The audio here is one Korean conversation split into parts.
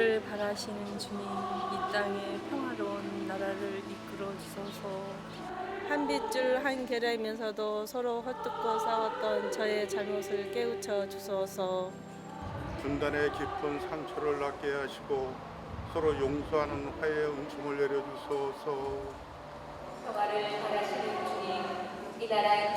우리를 바라시는 주님, 이 땅에 평화로운 나라를 이끌어 주소서. 한 빗줄 한 계라이면서도 서로 헛듣고 싸웠던 저의 잘못을 깨우쳐 주소서. 분단의 깊은 상처를 낫게 하시고 서로 용서하는 화해의 은총을 내려 주소서. 평화를 바라시는 주님, 이 나라 이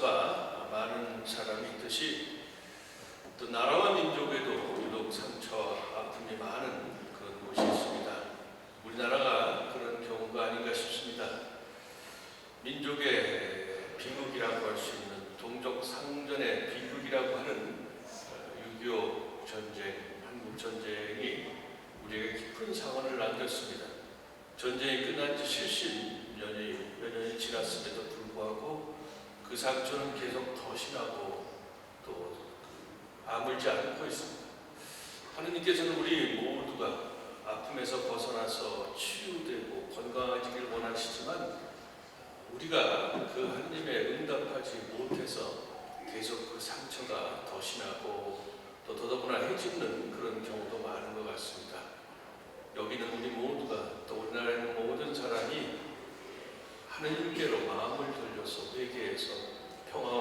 상처가 많은 사람이 있듯이 또 나라와 민족에도 유독 상처와 아픔이 많은 그런 곳이 있습니다. 우리나라가 그런 경우가 아닌가 싶습니다. 민족의 비극이라고 할 수 있는 동족 상전의 비극이라고 하는 6.25 전쟁, 한국 전쟁이 우리에게 깊은 상흔을 남겼습니다. 전쟁이 끝난 지 70년이 몇 년이 지났음에도 불구하고 그 상처는 계속 더 심하고 또 아물지 않고 있습니다. 하느님께서는 우리 모두가 아픔에서 벗어나서 치유되고 건강해지길 원하시지만 우리가 그 하느님의 응답하지 못해서 계속 그 상처가 더 심하고 또 더더구나 해집는 그런 경우도 많은 것 같습니다. 여기는 우리 모두가 또 우리나라에 있는 모든 사람이 하느님께로 마음을 돌려서 회개해서 평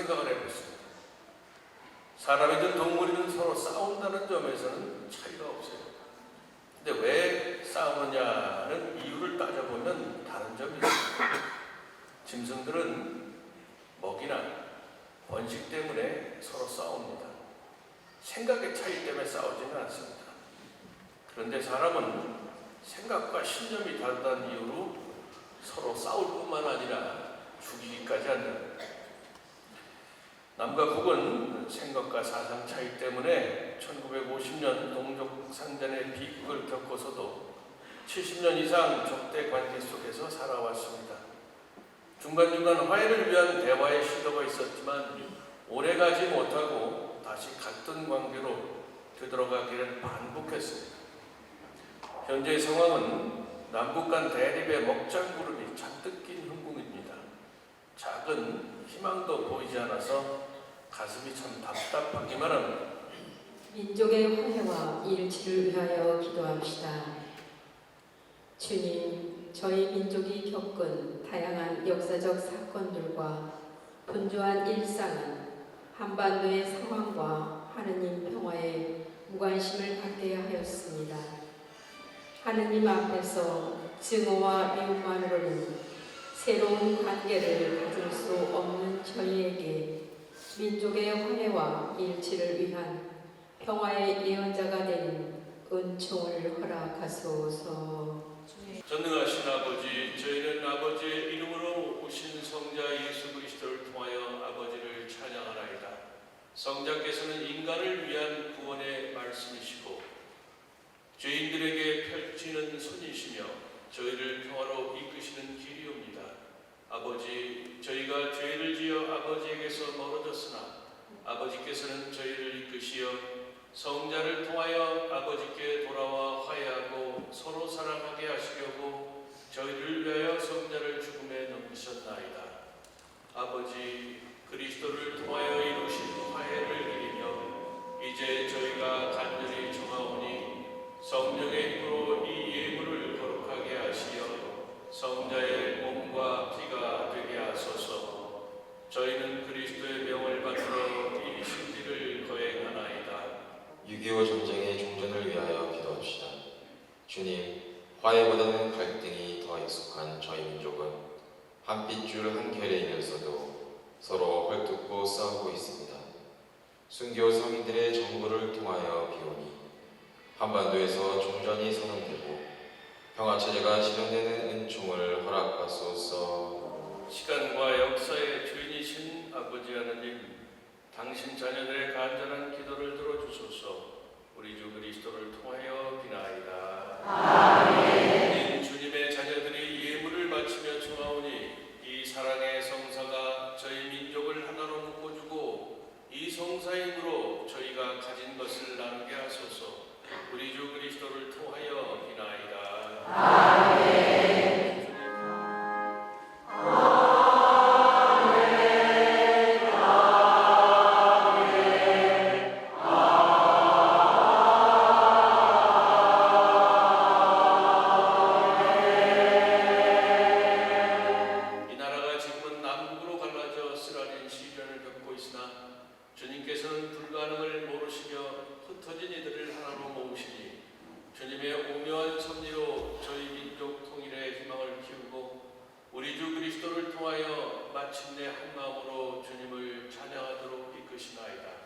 생각을 해봤습니다. 사람이든 동물이든 서로 싸운다는 점에서는 차이가 없어요. 근데 왜 싸우느냐는 이유를 따져보면 다른 점이 있습니다. 짐승들은 먹이나 번식 때문에 서로 싸웁니다. 생각의 차이 때문에 싸우지는 않습니다. 그런데 사람은 생각과 신념이 다르다는 이유로 서로 싸울 뿐만 아니라 죽이기까지 한다. 남과 북은 생각과 사상 차이 때문에 1950년 동족 상전의 비극을 겪어서도 70년 이상 적대 관계 속에서 살아왔습니다. 중간중간 화해를 위한 대화의 시도가 있었지만 오래가지 못하고 다시 같은 관계로 되돌아가기를 반복했습니다. 현재 상황은 남북 간 대립의 먹장구름이 잔뜩 낀 흥국입니다. 작은 희망도 보이지 않아서 가슴이 참 답답하기만 합니다. 민족의 화해와 일치를 위하여 기도합시다. 주님, 저희 민족이 겪은 다양한 역사적 사건들과 분주한 일상은 한반도의 상황과 하느님 평화에 무관심을 갖게 하였습니다. 하느님 앞에서 증오와 미움만으로는 새로운 관계를 가질 수 없는 저희에게 민족의 화해와 일치를 위한 평화의 예언자가 되는 은총을 허락하소서. 전능하신 아버지, 저희는 아버지의 이름으로 오신 성자 예수 그리스도를 통하여 아버지를 찬양하나이다. 성자께서는 인간을 위한 구원의 말씀이시고 죄인들에게 펼치는 손이시며 저희를 평화로 이끄시는 길이옵니다. 아버지 아버지에게서 멀어졌으나 아버지께서는 저희를 이끄시어 성자를 통하여 아버지께 돌아와 화해하고 서로 사랑하게 하시려고 저희를 위하여 성자를 죽음에 넘기셨나이다. 아버지, 그리스도를 통하여 화해보다는 갈등이 더 익숙한 저희 민족은 한 핏줄 한 결의이면서도 서로 헐뜯고 싸우고 있습니다. 순교 성인들의 정부를 통하여 비오니 한반도에서 종전이 선언되고 평화 체제가 실현되는 은총을 허락하소서. 시간과 역사의 주인이신 아버지 하나님, 당신 자녀들의 간절한 기도를 들어주소서. 우리 주 그리스도를 통하여 비나이다. 마침내 한 마음으로 주님을 찬양하도록 이끄시나이다.